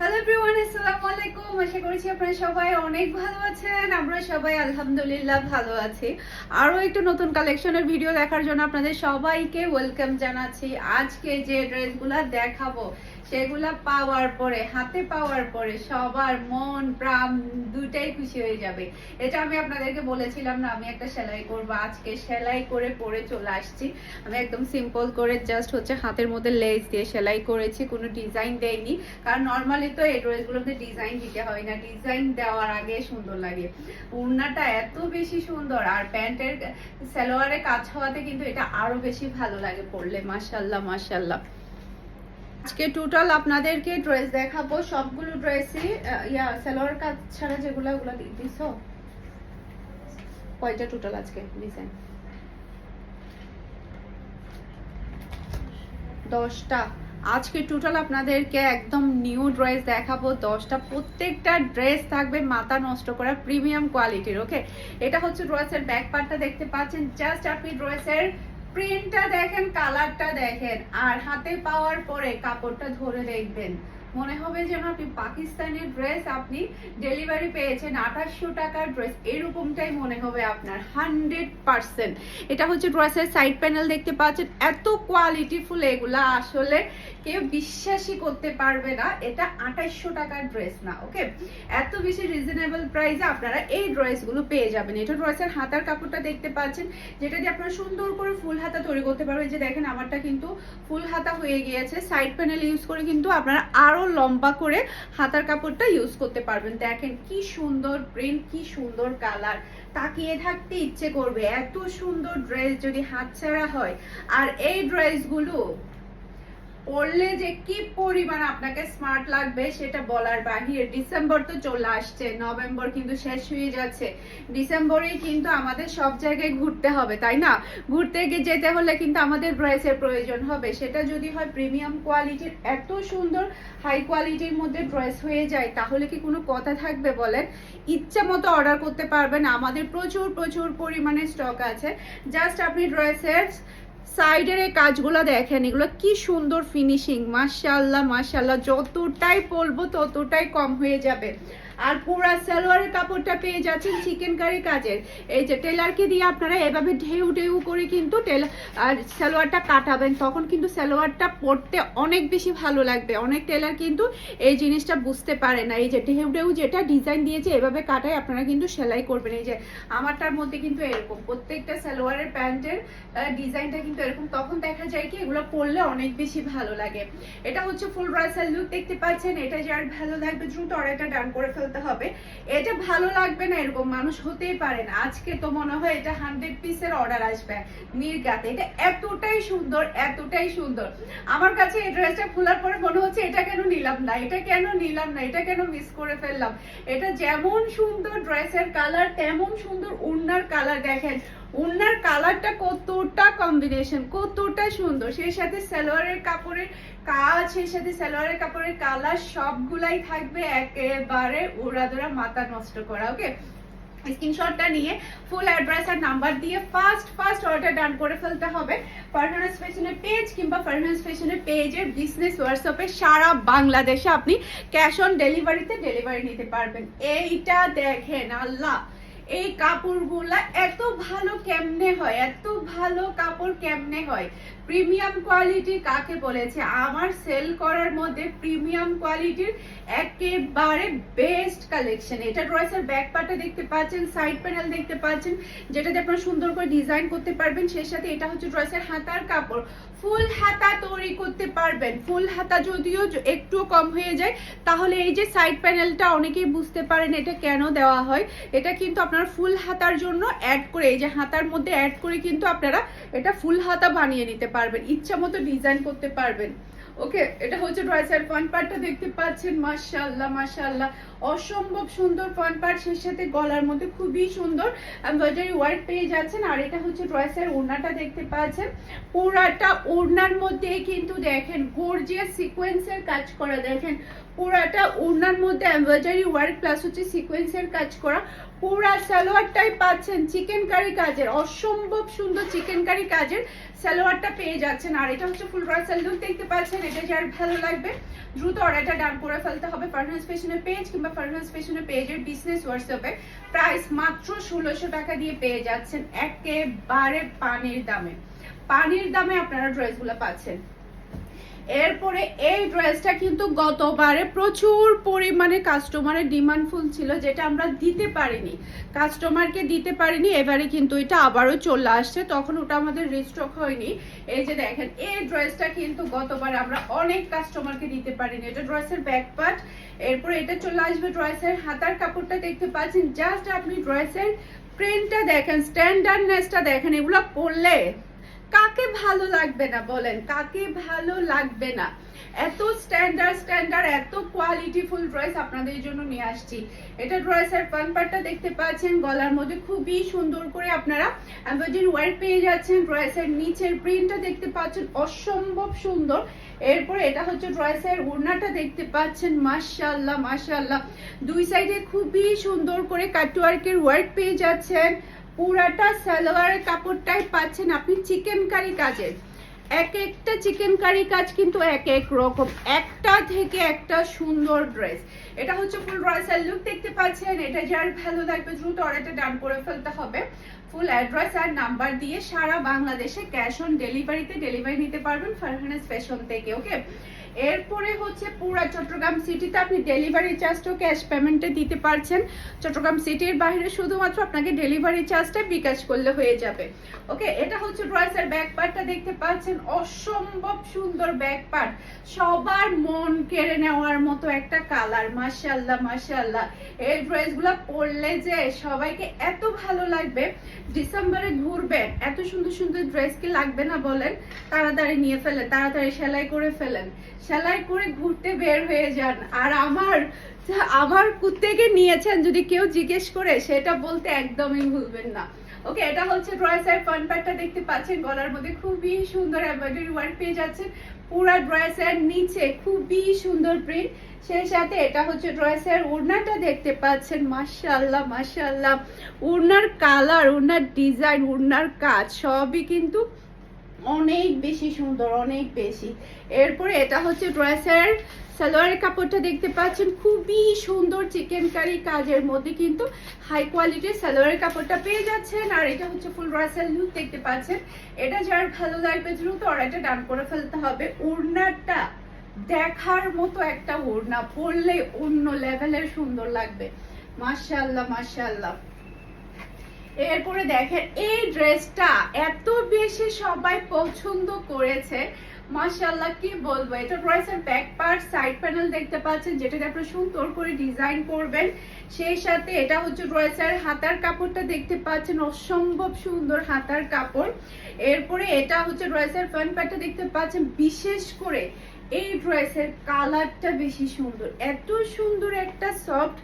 Hello everyone আসসালামু আলাইকুম। আশা করছি আপনারা সবাই অনেক ভালো আছেন। আমরা সবাই আলহামদুলিল্লাহ ভালো আছি। আরও একটু নতুন কালেকশনের ভিডিও দেখার জন্য আপনাদের সবাইকে ওয়েলকাম জানাচ্ছি। আজকে যে ড্রেসগুলো দেখাবো সেগুলা পাওয়ার পরে, হাতে পাওয়ার পরে সবার মন, প্রাণ দুটাই খুশি হয়ে যাবে। এটা আমি আপনাদেরকে বলেছিলাম না, আমি একটা সেলাই করব। আজকে সেলাই করে পরে চলে আসছি। আমি একদম সিম্পল করে জাস্ট হচ্ছে হাতের মধ্যে লেস দিয়ে সেলাই করেছি, কোনো ডিজাইন দেয়নি কারণ নর্মালি তো এই ড্রেসগুলোতে ডিজাইন দিতে হয় না ডিজাইন দেওয়ার আগে সুন্দর লাগে। উড়নাটা এত বেশি সুন্দর, আর প্যান্টের সালোয়ারে কাজ হওয়াতে কিন্তু এটা আরও বেশি ভালো লাগে পরলে মাশাল্লাহ মাশাল্লাহ আজকে টোটাল আপনাদেরকে ড্রেস দেখাবো। সবগুলো ড্রেসই ইয়া, সালোয়ার কাজ ছাড়া যেগুলো, ওগুলো দিছো? কয়টা টোটাল আজকে ডিজাইন দশটা। আজকে টোটাল আপনাদেরকে একদম নিউ ড্রেস দেখাবো। দশটা। প্রত্যেকটা ড্রেস থাকবে মাথা নষ্ট করা প্রিমিয়াম কোয়ালিটির ওকে এটা হচ্ছে ড্রেসের ব্যাক পার্টটা দেখতে পাচ্ছেন। জাস্ট আপনি ড্রেসের প্রিন্টটা দেখেন কালারটা দেখেন আর হাতে পাওয়ার পরে কাপড়টা ধরে দেখবেন। মনে হবে যেন আপনি পাকিস্তানি ড্রেস আপনি ডেলিভারি পেয়েছেন, আঠাশশো টাকার ড্রেস এরকমটাই মনে হবে আপনার হান্ড্রেড পার্সেন্ট এটা হচ্ছে ড্রেসের সাইড প্যানেল দেখতে পাচ্ছেন, এত কোয়ালিটিফুল এগুলা, আসলে কেউ বিশ্বাসই করতে পারবে না, এটা আঠাশশো টাকার ড্রেস না ওকে এত বেশি রিজনেবল প্রাইসে আপনারা এই ড্রেসগুলো পেয়ে যাবেন। এটা ড্রেসের হাতার কাপড়টা দেখতে পাচ্ছেন, যেটা দিয়ে আপনারা সুন্দর করে ফুল হাতা তৈরি করতে পারবেন। যে দেখেন, আমারটা কিন্তু ফুল হাতা হয়ে গিয়েছে। সাইড প্যানেল ইউজ করে কিন্তু আপনারা আরও লম্বা করে হাতার কাপড়টা ইউজ করতে পারবেন। দেখেন কি সুন্দর প্রিন্ট কি সুন্দর কালার তাকিয়ে থাকতে ইচ্ছে করবে। এত সুন্দর ড্রেস যদি হাতছাড়া হয়। আর এই ড্রেসগুলো পরলে যে কি পরিমাণ আপনাকে স্মার্ট লাগবে সেটা বলার বাহিরে ডিসেম্বর তো চলে আসছে, নভেম্বর কিন্তু শেষ হয়ে যাচ্ছে। ডিসেম্বরেই কিন্তু আমাদের সব জায়গায় ঘুরতে হবে, তাই না? ঘুরতে গিয়ে যেতে হলে কিন্তু আমাদের ড্রেসের প্রয়োজন হবে। সেটা যদি হয় প্রিমিয়াম কোয়ালিটির এত সুন্দর হাই কোয়ালিটির মধ্যে ড্রেস হয়ে যায়, তাহলে কি কোনো কথা থাকবে বলেন? ইচ্ছা মতো অর্ডার করতে পারবেন। আমাদের প্রচুর প্রচুর পরিমাণে স্টক আছে। জাস্ট আপনি ড্রেসের সাইডের এই কাজগুলো দেখেন, এগুলো কি সুন্দর ফিনিশিং মাশাল্লাহ মাশাল্লাহ যতটাই বলব ততটাই কম হয়ে যাবে। আর পুরা সালোয়ারের কাপড়টা পেয়ে যাচ্ছেন চিকেন কারি কাজের। এই যে টেলারকে দিয়ে আপনারা এভাবে ঢেউ ঢেউ করে কিন্তু টেল আর সালোয়ারটা কাটাবেন, তখন কিন্তু সালোয়ারটা পরতে অনেক বেশি ভালো লাগবে। অনেক টেলার কিন্তু এই জিনিসটা বুঝতে পারে না। এই যে ঢেউ ঢেউ যেটা ডিজাইন দিয়েছে, এভাবে কাটায় আপনারা কিন্তু সেলাই করবেন। এই যে আমারটার মধ্যে কিন্তু এরকম, প্রত্যেকটা সালোয়ারের প্যান্টের ডিজাইনটা কিন্তু এরকম। তখন দেখা যায় কি, এগুলো পরলে অনেক বেশি ভালো লাগে। এটা হচ্ছে ফুল ব্রাইসাল লুক দেখতে পাচ্ছেন? এটা যার ভালো লাগবে, দ্রুত অর্ডারটা ডান করে ফেলতে হবে। এটা ভালো লাগবে না, এরকম মানুষ হতেই পারে না। আজকে তো মনে হয় এটা হান্ড্রেড পিসের অর্ডার আসবে, নির্গাতে। এটা এতটাই সুন্দর এতটাই সুন্দর। আমার কাছে এই ড্রেসটা খোলার পরে মনে হচ্ছে এটা কেন নিলাম না, এটা কেন নিলাম না, এটা কেন মিস করে ফেললাম? এটা যেমন সুন্দর ড্রেসের কালার তেমন সুন্দর উন্নার কালার দেখেন। উন্নার কালারটা কতটা কম্বিনেশন কতটা সুন্দর। সেই সাথে সালোয়ারের কাপড়ের কাজ, সেই সাথে সালোয়ারের কাপড়ের কালার সবগুলাই থাকবে একেবারে উড়াদোড়া মাথা নষ্ট করা ওকে স্ক্রিনশটটা নিয়ে ফুল অ্যাড্রেস আর নাম্বার দিয়ে ফার্স্ট ফার্স্ট অর্ডার ডান করে ফেলতে হবে। ফারহানাস ফ্যাশনের পেজ কিংবা ফারহানাস ফ্যাশনের পেজের বিজনেস হোয়াটসঅ্যাপে সারা বাংলাদেশে আপনি ক্যাশ অন ডেলিভারিতে ডেলিভারি নিতে পারবেন। এইটা দেখেন, আল্লাহ! এই কাপড়গুলা এত ভালো কেমনে হয়? এত ভালো কাপড় কেমনে হয়? প্রিমিয়াম কোয়ালিটি কাকে বলেছে? আমার সেল করার মধ্যে প্রিমিয়াম কোয়ালিটির একেবারে বেস্ট কালেকশন। এটা ড্রেসের ব্যাক পার্টটা দেখতে পাচ্ছেন সাইড প্যানেল দেখতে পাচ্ছেন, যেটাতে আপনারা সুন্দর করে ডিজাইন করতে পারবেন। সেই সাথে এটা হচ্ছে ড্রেসের হাতার কাপড়। ফুল হাতা তৈরি করতে পারবেন। ফুল হাতা যদিও একটু কম হয়ে যায়, তাহলে এই যে সাইড প্যানেলটা অনেকেই বুঝতে পারেন এটা কেন দেওয়া হয়। এটা কিন্তু আপনারা ফুল হাতার জন্য অ্যাড করে, এই যে হাতার মধ্যে অ্যাড করে কিন্তু আপনারা এটা ফুল হাতা বানিয়ে নিতে পারবেন। ইচ্ছা মতো ডিজাইন করতে পারবেন। ওকে, এটা হচ্ছে ড্রেসের ফ্রন্ট পার্টটা দেখতে পাচ্ছেন, মাশাআল্লাহ মাশাআল্লাহ। অসম্ভব সুন্দর ফ্রন্ট পার্ট সেই সাথে গলার মধ্যে খুবই সুন্দর এমব্রয়ডারি ওয়ার্ক পেয়ে যাচ্ছেন। আর এটা হচ্ছে ড্রেসের ওড়নাটা দেখতে পাচ্ছেন। পুরাটা ওড়নার মধ্যে কিন্তু দেখেন গর্জিয়াস সিকোয়েন্সের কাজ করা। দেখেন, পুরাটা ওড়নার মধ্যে এমব্রয়ডারি ওয়ার্ক প্লাস হচ্ছে সিকোয়েন্সের কাজ করা। পুরা সালোয়ারটাই পাচ্ছেন চিকেন কারি কাজের, অসম্ভব সুন্দর চিকেন কারি কাজের সালোয়ারটা পেয়ে যাচ্ছেন। আর এটা হচ্ছে ফুল রাসাল লুক দেখতে পাচ্ছেন, এটা যার ভালো লাগবে। দ্রুত অর্ডারটা ডান করে ফেলতে হবে ফারহান্স ফ্যাশনের পেজ কিংবা ফারহান্স ফ্যাশনের পেজের বিজনেস হোয়াটসঅ্যাপে প্রাইস মাত্র ষোলোশো টাকা দিয়ে পেয়ে যাচ্ছেন একেবারে পানির দামে। পানির দামে আপনারা ড্রেসগুলো পাচ্ছেন। এরপরে এই ড্রেসটা কিন্তু গতবারে প্রচুর পরিমাণে কাস্টমারের ডিমান্ডফুল ছিল, যেটা আমরা দিতে পারিনি। কাস্টমারকে দিতে পারিনি, এবারে কিন্তু এটা আবারও চলে আসছে। তখন ওটা আমাদের রিস্টক হয়নি। এই যে দেখেন, এই ড্রেসটা কিন্তু গতবার আমরা অনেক কাস্টমারকে দিতে পারিনি। এটা ড্রেসের ব্যাক পার্ট এরপরে এটা চলে আসবে ড্রেসের হাতার কাপড়টা দেখতে পাচ্ছেন। জাস্ট আপনি ড্রেসের প্রিন্টটা দেখেন স্ট্যান্ডার্ডনেসটা দেখেন, এগুলো পরলে কাকে ভালো লাগবে না বলেন? কাকে ভালো লাগবে না? এত স্ট্যান্ডার্ড স্ট্যান্ডার্ড এত কোয়ালিটিফুল ড্রেস আপনাদের জন্য নিয়ে আসছি। এটা ড্রেসের ফ্রন্ট পার্টটা দেখতে পাচ্ছেন, গলার মধ্যে খুবই সুন্দর করে আপনারা এমব্রয়ডারি ওয়ার্ক পেয়ে যাচ্ছেন। ড্রেসের নিচের প্রিন্টটা দেখতে পাচ্ছেন, অসম্ভব সুন্দর। এরপরে এটা হচ্ছে ড্রেসের ওড়নাটা দেখতে পাচ্ছেন, মাশাআল্লাহ মাশাআল্লাহ। দুই সাইডে খুবই সুন্দর করে কাটওয়ার্কের ওয়ার্ক পেয়ে যাচ্ছেন। পুরাটা সালোয়ারের কাপড়টাই পাচ্ছেন আপনি চিকেন কারি কাজের। এক একটা চিকেন কারি কাজ কিন্তু এক এক রকম, একটা থেকে একটা সুন্দর ড্রেস এটা হচ্ছে ফুল ড্রেসের লুক দেখতে পাচ্ছেন, এটা যার ভালো লাগবে দ্রুত অর্ডারটা ডান করে ফেলতে হবে। ফুল অ্যাড্রেস আর নাম্বার দিয়ে সারা বাংলাদেশে ক্যাশ অন ডেলিভারিতে ডেলিভারি নিতে পারবেন ফারহানাস ফ্যাশন থেকে ওকে এরপরে হচ্ছে পুরা চট্টগ্রাম সিটিতে আপনি ডেলিভারি চার্জটাও ক্যাশ পেমেন্টে দিতে পারছেন। চট্টগ্রাম সিটির বাইরে শুধুমাত্র আপনাকে ডেলিভারি চার্জটা বিকাশ করলে হয়ে যাবে। ওকে, এটা হচ্ছে ড্রেসের ব্যাক পার্টটা দেখতে পাচ্ছেন। অসম্ভব সুন্দর ব্যাক পার্ট সবার মন কেড়ে নেওয়ার মতো একটা কালার মাশাআল্লাহ মাশাআল্লাহ। এই ড্রেসগুলো পরলে যে সবাইকে এত ভালো লাগবে, ডিসেম্বরে ঘুরবেন এত সুন্দর সুন্দর ড্রেস কি লাগবে না বলেন? তাড়াতাড়ি নিয়ে ফেলেন, তাড়াতাড়ি সেলাই করে ফেলেন। সেলাই করে ঘুরতে বের হয়ে যান। আর আমার আমার কুত্তেকে নিয়েছেন যদি কেউ জিজ্ঞেস করে, সেটা বলতে একদমই ভুলবেন না। ওকে এটা হচ্ছে ড্রেসের ফ্রন্ট পার্টটা দেখতে পাচ্ছেন। গলার মধ্যে খুবই সুন্দর এমব্রয়ডারি ওয়ার্ক পেয়ে যাচ্ছেন। পুরো ড্রেসের নিচে খুবই সুন্দর প্রিন্ট সেই সাথে এটা হচ্ছে ড্রেসের ওড়নাটা দেখতে পাচ্ছেন। মাশাআল্লাহ মাশাআল্লাহ। ওড়নার কালার ওড়নার ডিজাইন ওড়নার কাজ সবই কিন্তু অনেক বেশি সুন্দর, অনেক বেশি। এরপরে এটা হচ্ছে ড্রেসের সালোয়ারের কাপড়টা দেখতে পাচ্ছেন, খুবই সুন্দর চিকেন কারি কাজের মধ্যে কিন্তু হাই কোয়ালিটির সালোয়ারের কাপড়টা পেয়ে যাচ্ছেন। আর এটা হচ্ছে ফুল ড্রেসের লুক দেখতে পাচ্ছেন। এটা যার ভালো লাগবে দ্রুত অর্ডারটা ডান করে ফেলতে হবে। ওড়নাটা দেখার মতো একটা ওড়না, পরলে অন্য লেভেলের সুন্দর লাগবে। মাশাআল্লাহ মাশাআল্লাহ। এরপরে দেখেন, এই ড্রেসটা এত বেশি সবাই পছন্দ করেছে। মাশাআল্লাহ, কি বলব? এটা ড্রেসের ব্যাক পার্ট সাইড প্যানেল দেখতে পাচ্ছেন, যেটাতে আপনি সুন্দর করে ডিজাইন করবেন। সেই সাথে এটা হচ্ছে ড্রেসের হাতার কাপড়টা দেখতে পাচ্ছেন, অসম্ভব সুন্দর হাতার কাপড়। এরপরে এটা হচ্ছে ড্রেসের ফ্রন্ট পার্টটা দেখতে পাচ্ছেন, বিশেষ করে এই ড্রেসের কালারটা বেশি সুন্দর। এত সুন্দর একটা সফট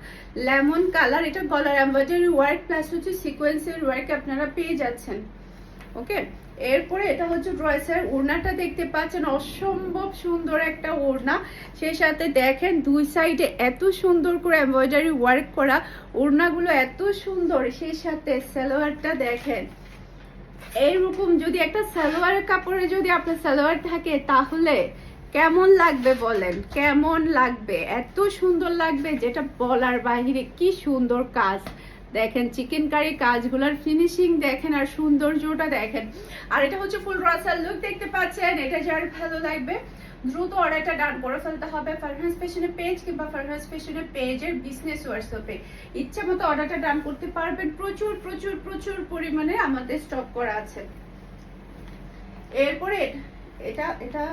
লেমন কালার এটা গলার এমব্রয়ডারি ওয়ার্ক প্লাস হচ্ছে সিকোয়েন্সের ওয়ার্ক আপনারা পেয়ে যাচ্ছেন। ওকে এরপরে এটা হচ্ছে ড্রেসের ওড়নাটা দেখতে পাচ্ছেন, অসম্ভব সুন্দর একটা ওড়না। সেই সাথে দেখেন দুই সাইডে এত সুন্দর করে এমব্রয়ডারি ওয়ার্ক করা ওড়নাগুলো এত সুন্দর। সেই সাথে সালোয়ারটা দেখেন। এইরকম যদি একটা সালোয়ারের কাপড়ে যদি আপনার সালোয়ার থাকে তাহলে কেমন লাগবে বলেন? কেমন লাগবে? এত সুন্দর লাগবে যেটা বলার বাহিরে কি সুন্দর কাজ। দেখেন চিকেন কারি কাজগুলোর ফিনিশিং দেখেন আর সৌন্দর্যটা দেখেন। আর এটা হচ্ছে ফুল রাসাল লুক দেখতে পাচ্ছেন। এটা যার ভালো লাগবে, দ্রুত অর্ডারটা ডান করে ফেলতে হবে ফারহান্স ফ্যাশনের পেজ কিংবা ফারহান্স ফ্যাশনের পেজের বিজনেস হোয়াটসঅ্যাপে ইচ্ছা মতো অর্ডারটা ডান করতে পারবেন। প্রচুর প্রচুর প্রচুর পরিমাণে আমাদের স্টক করা আছে। এরপরে এটা এটা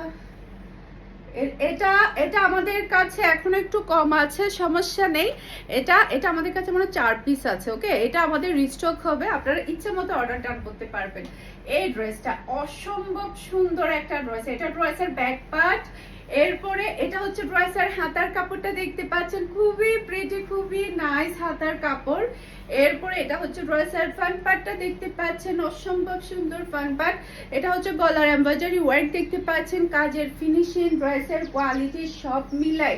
এটা এটা আমাদের কাছে এখন একটু কম আছে, সমস্যা নেই। এটা এটা আমাদের কাছে মনে চার পিস আছে ওকে এটা আমাদের রিস্টক হবে, আপনারা ইচ্ছে মতো অর্ডার ডান করতে পারবেন। এই ড্রেসটা অসম্ভব সুন্দর একটা ড্রেস এটা ড্রেসের ব্যাক পার্ট এরপরে এটা হচ্ছে ড্রেসের হাতার কাপড়টা দেখতে পাচ্ছেন। খুবই প্রিটি খুবই নাইস হাতার কাপড়। এরপরে এটা হচ্ছে ড্রেসের ফান পার্টটা দেখতে পাচ্ছেন, অসম্ভব সুন্দর ফান পার্ট এটা হচ্ছে গলার এমব্রয়ডারি ওয়ার্ক দেখতে পাচ্ছেন, কাজের ফিনিশিং ড্রেসের কোয়ালিটি সব মিলাই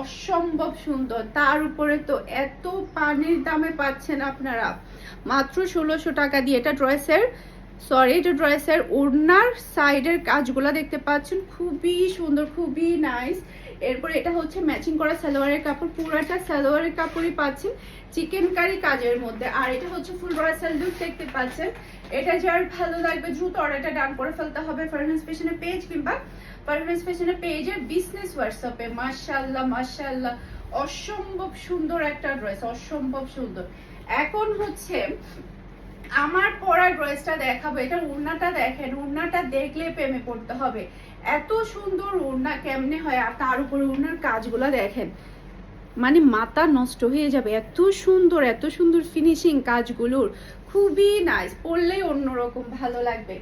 অসম্ভব সুন্দর। তার উপরে তো এত পানির দামে পাচ্ছেন আপনারা। মাত্র ষোলোশো টাকা দিয়ে এটা ড্রেসের সরি এটা ড্রেসের ওড়নার সাইডের কাজগুলো দেখতে পাচ্ছেন। খুবই সুন্দর, খুবই নাইস এরপরে এটা হচ্ছে ম্যাচিং করা সালোয়ারের কাপড়। পুরাটা সালোয়ারের কাপড়ই পাচ্ছেন। চিকেন কারি কাজের মধ্যে। আর এটা হচ্ছে ফুল ব্রাসাল লুক দেখতে পাচ্ছেন। এটা যার ভালো লাগবে, দ্রুত অর্ডারটা ডান করে ফেলতে হবে ফারহান্স ফ্যাশনের পেজ কিংবা ফারহান্স ফ্যাশনের পেজের বিজনেস হোয়াটসঅ্যাপে মাশাআল্লাহ মাশাআল্লাহ। অসম্ভব সুন্দর একটা ড্রেস অসম্ভব সুন্দর। এখন হচ্ছে আমার পরা ড্রেসটা দেখাবো, এটা উড়নাটা দেখেন উড়নাটা দেখলে প্রেমে পড়তে হবে। এত সুন্দর উড়না কেমনে হয়, আর তার উপরে উড়নার কাজগুলো দেখেন। মানে মাথা নষ্ট হয়ে যাবে, এত সুন্দর এত সুন্দর ফিনিশিং কাজগুলোর। খুবই নাইস পড়লেই অন্যরকম ভালো লাগবে।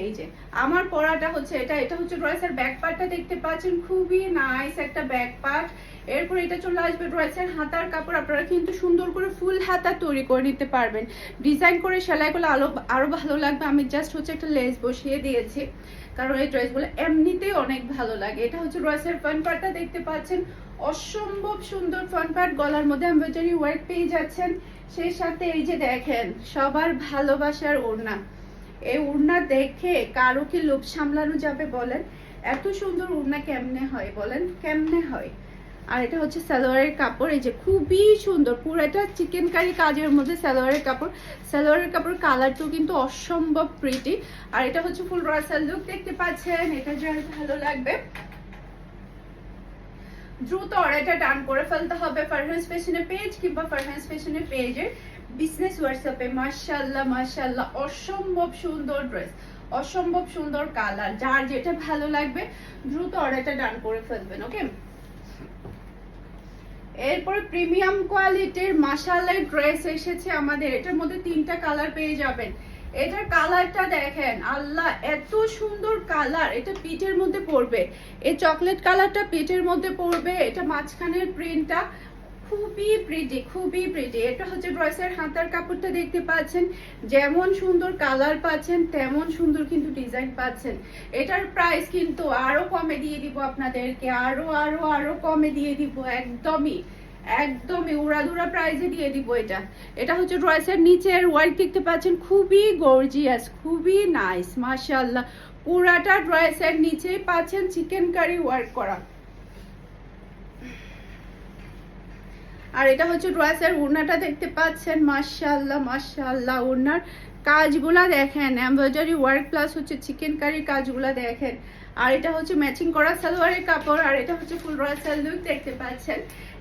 এই যে, আমার পরাটা হচ্ছে এটা এটা হচ্ছে ড্রেসের ব্যাক পার্টটা দেখতে পাচ্ছেন, খুবই নাইস একটা ব্যাক পার্ট এরপর এটা চলে আসবে ড্রেসের হাতার কাপড়, আপনারা কিন্তু সুন্দর করে ফুল হাতা তৈরি করে নিতে পারবেন। ডিজাইন করে সেলাইগুলো আরও আরও ভালো লাগবে, আমি জাস্ট হচ্ছে একটা লেস বসিয়ে দিয়েছি। কারণ এই ড্রেসগুলো এমনিতেই অনেক ভালো লাগে। এটা হচ্ছে ড্রেসের ফ্রন্ট পার্টটা দেখতে পাচ্ছেন, অসম্ভব সুন্দর ফ্রন্ট পার্ট গলার মধ্যে এমব্রয়ডারি ওয়ার্ক পেয়ে যাচ্ছেন। সেই সাথে এই যে দেখেন, সবার ভালোবাসার ওড়না। এই উড়না দেখে কারও কি লোভ সামলানো যাবে বলেন? এত সুন্দর উড়না কেমনে হয় বলেন? কেমনে হয়? আর এটা হচ্ছে সালোয়ারের কাপড়, এই যে খুবই সুন্দর। পুরোটা চিকেন কারি কাজের মধ্যে সালোয়ারের কাপড়। সালোয়ারের কাপড় কালারটাও কিন্তু অসম্ভব প্রিটি আর এটা হচ্ছে ফুল রাসাল লুক দেখতে পাচ্ছেন? এটা যার ভালো লাগবে। দ্রুত অর্ডারটা ডান করে ফেলতে হবে ফারহান্স ফ্যাশনের পেজ কিংবা ফারহান্স ফ্যাশনের পেজের বিজনেস হোয়াটসঅ্যাপে মাশাআল্লাহ মাশাআল্লাহ, অসম্ভব সুন্দর ড্রেস অসম্ভব সুন্দর কালার যার যেটা ভালো লাগবে, দ্রুত অর্ডারটা ডান করে ফেলবেন ওকে এরপরে প্রিমিয়াম কোয়ালিটির মাসালের ড্রেস এসেছে আমাদের, এটার মধ্যে তিনটা কালার পেয়ে যাবেন। এটার কালারটা দেখেন, আল্লাহ, এত সুন্দর কালার এটা পিঠের মধ্যে পড়বে। এই চকলেট কালারটা পিঠের মধ্যে পড়বে, এটা মাঝখানের প্রিন্টটা খুবই প্রিটি খুবই প্রিটি এটা হচ্ছে ড্রেসের হাতার কাপড়টা দেখতে পাচ্ছেন। যেমন সুন্দর কালার পাচ্ছেন, তেমন সুন্দর কিন্তু ডিজাইন পাচ্ছেন। এটার প্রাইস কিন্তু আরও কমে দিয়ে দিব আপনাদেরকে, আরও আরও আরও কমে দিয়ে দিব, একদমই একদমই উড়াধুরা প্রাইজে দিয়ে দিব এটা। এটা হচ্ছে ড্রেসের নিচের ওয়ার্ক দেখতে পাচ্ছেন, খুবই গর্জিয়াস খুবই নাইস মাশাআল্লাহ। পুরাটা ড্রেসের নিচেই পাচ্ছেন চিকেন কারি ওয়ার্ক করা। আর এটা হচ্ছে ড্রেসের ওড়নাটা দেখতে পাচ্ছেন, মাশাআল্লাহ মাশাআল্লাহ ওড়নার কাজগুলা দেখেন, এমব্রয়ডারি ওয়ার্ক প্লাস হচ্ছে চিকেন কারির কাজগুলা দেখেন। আর এটা হচ্ছে ম্যাচিং করা সালোয়ারের কাপড়, আর এটা হচ্ছে ফুল রয়াল লুক দেখতে পাচ্ছেন।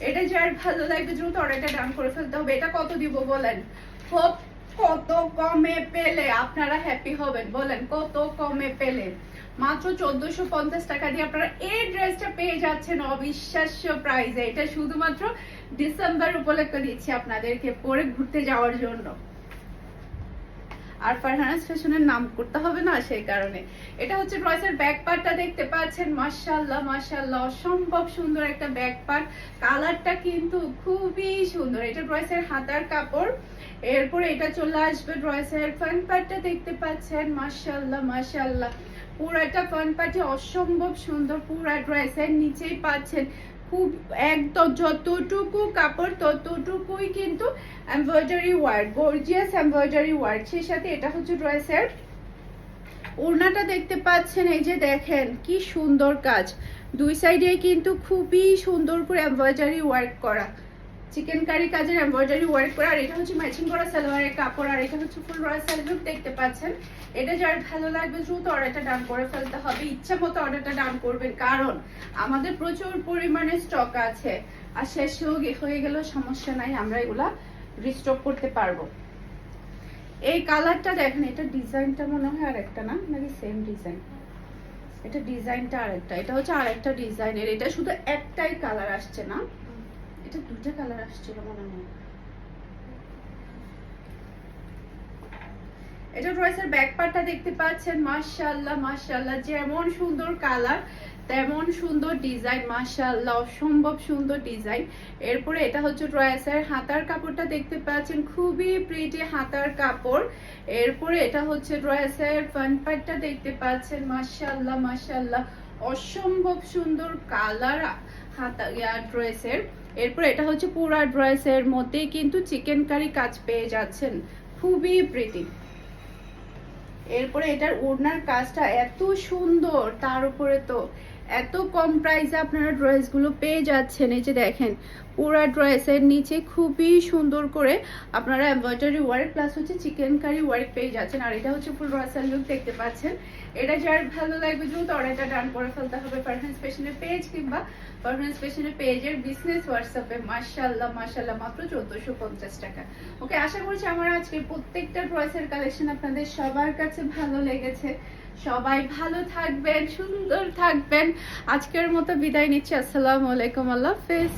এটা যার ভালো লাগবে, দ্রুত অর্ডারটা ডান করে ফেলতে হবে। এটা কত দিব বলেন? হোপ, কত কমে পেলে আপনারা হ্যাপি হবেন, বলেন কত কমে পেলে? মাত্র চোদ্দশো পঞ্চাশ টাকা দিয়ে আপনারা এই ড্রেসটা পেয়ে যাচ্ছেন অবিশ্বাস্য প্রাইজে এটা শুধুমাত্র ডিসেম্বর উপলক্ষে দিচ্ছি আপনাদেরকে পরে ঘুরতে যাওয়ার জন্য। আর নাম করতে হবে না সেই কারণে। এটা হচ্ছে ব্যাক পার্টটা দেখতে পাচ্ছেন। অসম্ভব সুন্দর একটা ব্যাক পার্ট কালারটা কিন্তু খুবই সুন্দর। এটা ড্রেসের হাতার কাপড়। এরপরে এটা চলে আসবে ড্রেসের ফ্রন্ট পার্টটা দেখতে পাচ্ছেন। মাশাআল্লাহ মাশাআল্লাহ। পুরাটা ফ্রন্ট পার্টে অসম্ভব সুন্দর। পুরা ড্রেসের নিচেই পাচ্ছেন। খুব একদম যতটুকু কাপড় ততটুকুই কিন্তু embroidery work gorgeous embroidery work সেই সাথে এটা হচ্ছে ড্রেসের ওড়নাটা দেখতে পাচ্ছেন, এই যে দেখেন, কি সুন্দর কাজ। দুই সাইডে কিন্তু খুবই সুন্দর করে এমব্রয়ডারি ওয়ার্ক করা। চিকেন কারি কাজের এমব্রয়ডারি ওয়ার্ক করা, আর এটা হচ্ছে ম্যাচিং করা সালোয়ারের কাপড়, আর এটা হচ্ছে ফুল রয়্যাল লুক দেখতে পাচ্ছেন। এটা যার ভালো লাগবে, দ্রুত অর্ডারটা ডান করে ফেলতে হবে। ইচ্ছা মতো অর্ডারটা ডান করবেন, কারণ আমাদের প্রচুর পরিমাণে স্টক আছে। আর শেষ হয়ে গেলেও সমস্যা নাই, আমরা এগুলা রিস্টক করতে পারব। এই কালারটা দেখেন, এটা ডিজাইনটা মনে হয় আরেকটা না? নাকি সেম ডিজাইন এটা ডিজাইনটা আরেকটা। এটা হচ্ছে আরেকটা ডিজাইনের এটা শুধু একটাই কালার আসছে না। এটা দুটো কালার আসছিল মনে হয়। এটা ব্যাক পার্টটা দেখতে পাচ্ছেন, মাশাআল্লাহ মাশাআল্লাহ, যেমন সুন্দর কালার তেমন সুন্দর ডিজাইন মাশাআল্লাহ, অসম্ভব সুন্দর ডিজাইন এরপরে এটা হচ্ছে ড্রেসের হাতার কাপড়টা দেখতে পাচ্ছেন, খুবই প্রিটি হাতার কাপড়। এরপরে এটা হচ্ছে ড্রেসের ফ্রন্ট পার্টটা দেখতে পাচ্ছেন, মাশাআল্লাহ মাশাআল্লাহ, অসম্ভব সুন্দর কালার হাতা ড্রেসের এরপর এটা হচ্ছে পুরা ড্রেসের মধ্যে কিন্তু চিকেন কারি কাজ পেয়ে যাচ্ছেন। খুবই প্রীতি। এরপরে এটার ওড়নার কাজটা এত সুন্দর, তার উপরে তো এত কম প্রাইসে আপনারা ড্রেসগুলো পেয়ে যাচ্ছেন। এই যে দেখেন, পুরা ড্রেসের নিচে খুবই সুন্দর করে আপনারা এমব্রয়ডারি ওয়ার্ক প্লাস হচ্ছে চিকেন কারি ওয়ার্ক পেয়ে যাচ্ছেন। আর এটা হচ্ছে ফুল রসাল লুক দেখতে পাচ্ছেন। এটা যার ভালো লাগবে দ্রুত অর্ডারটা ডান করে ফেলতে হবে পারফরমেন্স পেশনের পেজ কিংবা পারফরমেন্স পেশনের পেজের বিজনেস হোয়াটসঅ্যাপে মার্শাল্লাহ মার্শাল্লাহ মাত্র চোদ্দোশো পঞ্চাশ টাকা। ওকে আশা করছি আমার আজকে প্রত্যেকটা ড্রেসের কালেকশন আপনাদের সবার কাছে ভালো লেগেছে। সবাই ভালো থাকবেন সুন্দর থাকবেন। আজকের মতো বিদায় নিচ্ছি। আসসালামু আলাইকুম আল্লাহ হাফেজ।